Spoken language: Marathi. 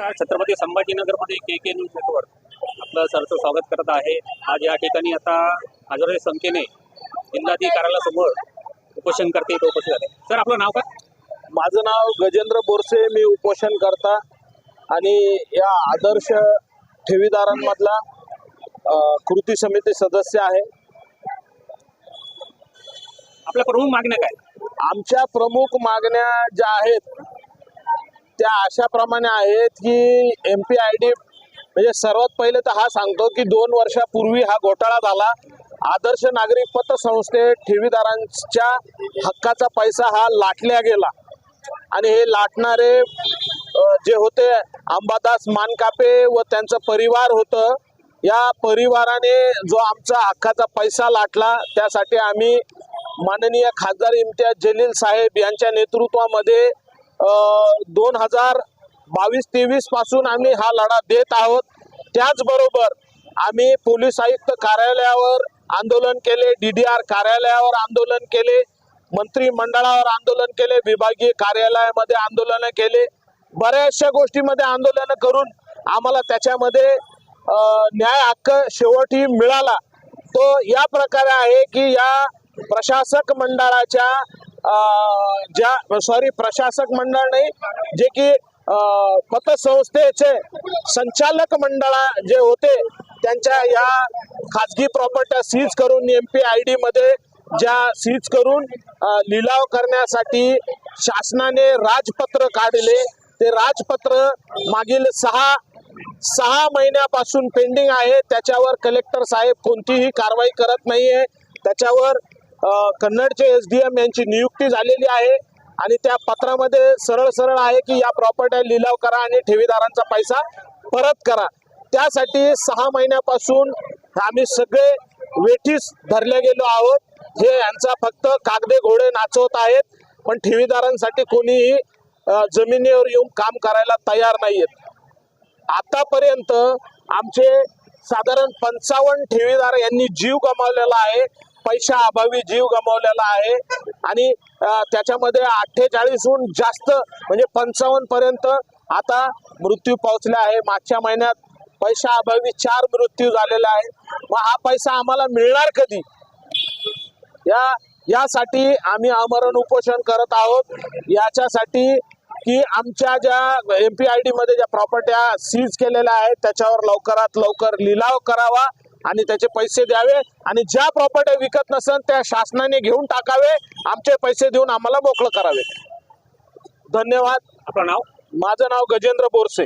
छत्रपती संभाजीनगरमध्ये के के न्यूज नेटवर्क आपलं सरचं स्वागत करत आहे. आज या ठिकाणी आता हजारो संख्येने जिल्हाधिकारी कार्यालयासमोर उपोषण करते इथं उपस्थित झाले. सर आपलं नाव काय? माझं नाव गजेंद्र बोरसे मी उपोषण करता. आणि या आदर्श ठेवीदारांमधला कृती समिती सदस्य आहे. आपल्या प्रमुख मागण्या काय? आमच्या प्रमुख मागण्या ज्या आहेत त्या अशाप्रमाणे आहेत की एम पी आय डी म्हणजे सर्वात पहिले तर हा सांगतो की दोन वर्षापूर्वी हा घोटाळा झाला. आदर्श नागरिक पतसंस्थे ठेवीदारांच्या हक्काचा पैसा हा लाटल्या गेला. आणि हे लाटणारे जे होते अंबादास मानकापे व त्यांचं परिवार होतं या परिवाराने जो आमचा हक्काचा पैसा लाटला त्यासाठी आम्ही माननीय खासदार इम्तियाज जलील साहेब यांच्या नेतृत्वामध्ये दोन हजार बावीस तेवीसपासून आम्ही हा लढा देत आहोत. त्याचबरोबर आम्ही पोलीस आयुक्त कार्यालयावर आंदोलन केले डी डी आर कार्यालयावर आंदोलन केले मंत्रिमंडळावर आंदोलन केले विभागीय कार्यालयामध्ये आंदोलन केले. बऱ्याचशा गोष्टीमध्ये आंदोलन करून आम्हाला त्याच्यामध्ये न्याय हक्क शेवटी मिळाला. तो या प्रकारे आहे की या प्रशासक मंडळाच्या ज्या सॉरी प्रशासक मंडळ नाही जे की पतसंस्थेचे संचालक मंडळ जे होते त्यांच्या या खाजगी प्रॉपर्ट्या सीज करून एम पी आय डी मध्ये ज्या सीज करून लिलाव करण्यासाठी शासनाने राजपत्र काढले. ते राजपत्र मागील सहा सहा महिन्यापासून पेंडिंग आहे. त्याच्यावर कलेक्टर साहेब कोणतीही कारवाई करत नाहीये. त्याच्यावर कन्नडचे एस डी एम यांची नियुक्ती झालेली आहे आणि त्या पत्रामध्ये सरळ सरळ आहे की या प्रॉपर्ट्या लिलाव करा आणि ठेवीदारांचा पैसा परत करा. त्यासाठी सहा महिन्यापासून आम्ही सगळे वेठीस धरले गेलो आहोत. हे यांचा फक्त कागदे घोडे नाचवत आहेत. पण ठेवीदारांसाठी कोणीही जमिनीवर येऊन काम करायला तयार नाहीयेत. आतापर्यंत आमचे साधारण पंचावन्न ठेवीदार यांनी जीव गमावलेला आहे. पैशा अभावी जीव गमावलेला आहे. आणि त्याच्यामध्ये अठ्ठेचाळीसहून जास्त म्हणजे पंचावन्न पर्यंत आता मृत्यू पोहोचले आहे. मागच्या महिन्यात पैशा अभावी चार मृत्यू झालेला आहे. मग हा पैसा आम्हाला मिळणार कधी? या यासाठी आम्ही आमरण उपोषण करत आहोत. याच्यासाठी की आमच्या ज्या एम पी आय डी मध्ये ज्या प्रॉपर्ट्या सीज केलेल्या आहेत त्याच्यावर लवकरात लवकर लिलाव करावा. आणि त्याचे पैसे द्यावे आणि ज्या प्रॉपर्ट्या विकत नसन त्या शासनाने घेऊन टाकावे आमचे पैसे देऊन आम्हाला मोकळं करावे. धन्यवाद. आपलं नाव? माझं नाव गजेंद्र बोरसे.